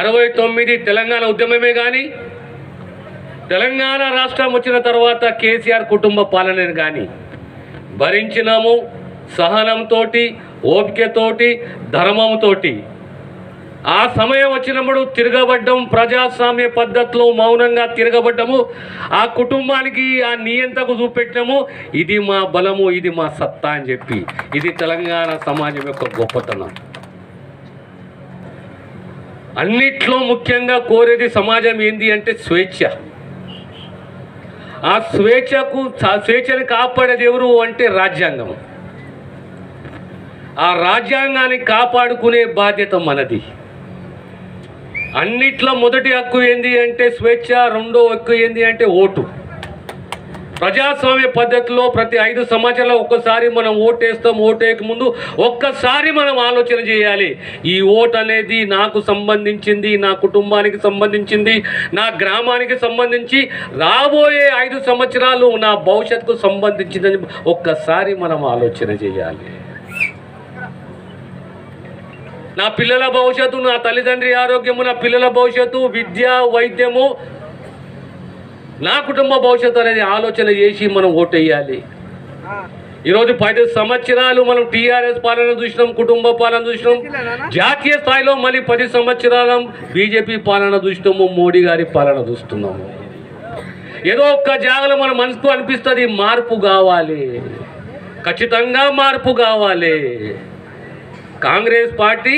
అరవై తొమ్మిది తెలంగాణ ఉద్యమమే కానీ తెలంగాణ రాష్ట్రం వచ్చిన తర్వాత కేసీఆర్ కుటుంబ పాలనని కానీ భరించినాము సహనంతో ఓపికతోటి ధర్మంతోటి. ఆ సమయం వచ్చినప్పుడు తిరగబడ్డం ప్రజాస్వామ్య పద్ధతిలో మౌనంగా తిరగబడ్డము ఆ కుటుంబానికి ఆ నియంతకు చూపెట్టినము ఇది మా బలము ఇది మా సత్తా అని చెప్పి. ఇది తెలంగాణ సమాజం యొక్క గొప్పతనం. అన్నిట్లో ముఖ్యంగా కోరేది సమాజం ఏంది అంటే స్వేచ్ఛ. ఆ స్వేచ్ఛకు స్వేచ్ఛని కాపాడేది ఎవరు అంటే రాజ్యాంగం. ఆ రాజ్యాంగాన్ని కాపాడుకునే బాధ్యత మనది. అన్నిట్లో మొదటి హక్కు ఏంది అంటే స్వేచ్ఛ రెండో హక్కు ఏంది అంటే ఓటు. ప్రజాస్వామ్య పద్ధతిలో ప్రతి ఐదు సంవత్సరాలు ఒక్కసారి మనం ఓటేస్తాం. ఓటేయక ముందు ఒక్కసారి మనం ఆలోచన చేయాలి. ఈ ఓట్ అనేది నాకు సంబంధించింది నా కుటుంబానికి సంబంధించింది నా గ్రామానికి సంబంధించి రాబోయే ఐదు సంవత్సరాలు నా భవిష్యత్తుకు సంబంధించిందని ఒక్కసారి మనం ఆలోచన చేయాలి. నా పిల్లల భవిష్యత్తు నా తల్లిదండ్రి ఆరోగ్యము నా పిల్లల భవిష్యత్తు విద్య వైద్యము నా కుటుంబ భవిష్యత్తు అనేది ఆలోచన చేసి మనం ఓటేయాలి. ఈరోజు పది సంవత్సరాలు మనం టీఆర్ఎస్ పాలన చూసినాం కుటుంబ పాలన చూసినాం. జాతీయ స్థాయిలో మళ్ళీ పది సంవత్సరాల బీజేపీ పాలన చూసినాము మోడీ గారి పాలన చూస్తున్నాము. ఏదో ఒక్క జాగలో మన మనసుకు అనిపిస్తుంది మార్పు కావాలి. ఖచ్చితంగా మార్పు కావాలి. Congress party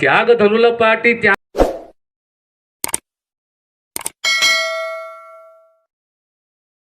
త్యాగధనుల party